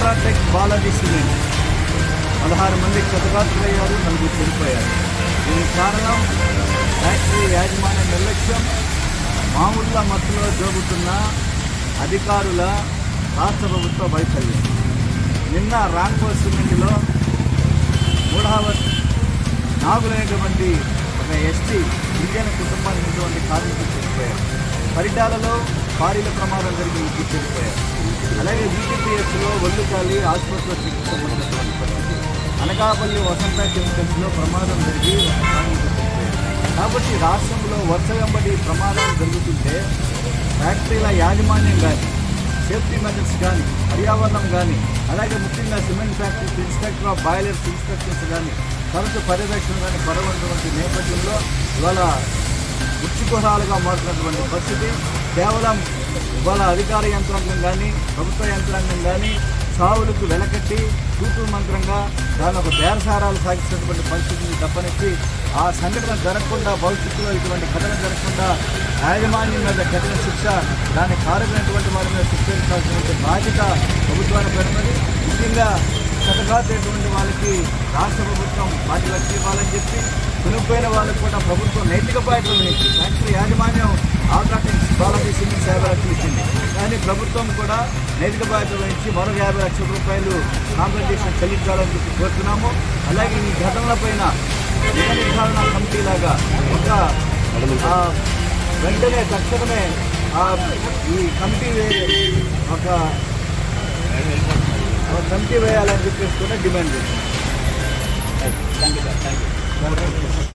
UltraTech Balaji cement. పదహారు మంది క్షతగాత్రులయ్యారు నలుగురు చనిపోయారు. దీనికి కారణం ఫ్యాక్టరీ యాజమాన్య నిర్లక్ష్యం. మామూళ్ళ మత్తులో జోగుతున్న అధికారుల రాష్ట్ర ప్రభుత్వ వైఫల్యం. నిన్న రాంకో సిమెంట్లో మూడవ నాగులైనటువంటి ఒక ఎస్టీ గిరిజన కుటుంబానికి ఉన్నటువంటి కార్మికులు చనిపోయారు పరిటాలలో భారీల ప్రమాదం జరిగి ఇంటికి చనిపోయారు ఒళ్ళు కాలి ఆసుపత్రిలో చికిత్స పొందినటువంటి పరిస్థితి. అనకాపల్లి వసంత కెమికల్స్లో ప్రమాదం జరిగి కాబట్టి రాష్ట్రంలో వరుస వెంబడి ప్రమాదాలు జరుగుతుంటే ఫ్యాక్టరీల యాజమాన్యం కానీ సేఫ్టీ మెజర్స్ కానీ పర్యావరణం కానీ అలాగే ముఖ్యంగా cement factories inspector of boilers inspectors కానీ తరచు పర్యవేక్షణ కానీ పరవనటువంటి నేపథ్యంలో ఇవాళ ఉచ్చుకుహాలుగా మారుతున్నటువంటి పరిస్థితి. కేవలం ఇవాళ అధికార యంత్రాంగం కానీ ప్రభుత్వ యంత్రాంగం కానీ సావులకు వెలకట్టి తూతూ మంత్రంగా దాని ఒక బేరసారాలు సాగిస్తున్నటువంటి పరిస్థితిని తప్పనిచ్చి ఆ సంఘటన జరగకుండా భవిష్యత్తులో ఇటువంటి ఘటన జరగకుండా యాజమాన్యం మీద కఠిన శిక్ష దాని కారణమైనటువంటి వారి మీద శిక్షించాల్సినటువంటి బాధ్యత ప్రభుత్వానికి పెడుతుంది ముఖ్యంగా చట్టగాసేటువంటి వాళ్ళకి రాష్ట్ర ప్రభుత్వం వాటి లక్ష్యం ఇవ్వాలని చెప్పి కొనుక్కోయిన వాళ్ళకు కూడా ప్రభుత్వం నైతిక బాధ్యతలు ఫ్యాక్టరీ యాజమాన్యం ఆల్ట్రాటెక్స్ బాలాజీ సిమెంట్ యాభై లక్షలు ఇచ్చింది కానీ ప్రభుత్వం కూడా నైతిక బాధ్యత వహించి మరో యాభై లక్షల రూపాయలు కాంపెన్సేషన్ చెల్లించాలని చెప్పి కోరుతున్నాము. అలాగే ఈ ఘటనల పైన నిర్ధారణ కమిటీ లాగా ఒక ఆ, వెంటనే తక్షణమే ఈ కమిటీ ఒక ఒక కమిటీ వేయాలని చెప్పేసి కూడా డిమాండ్ చేస్తున్నాం.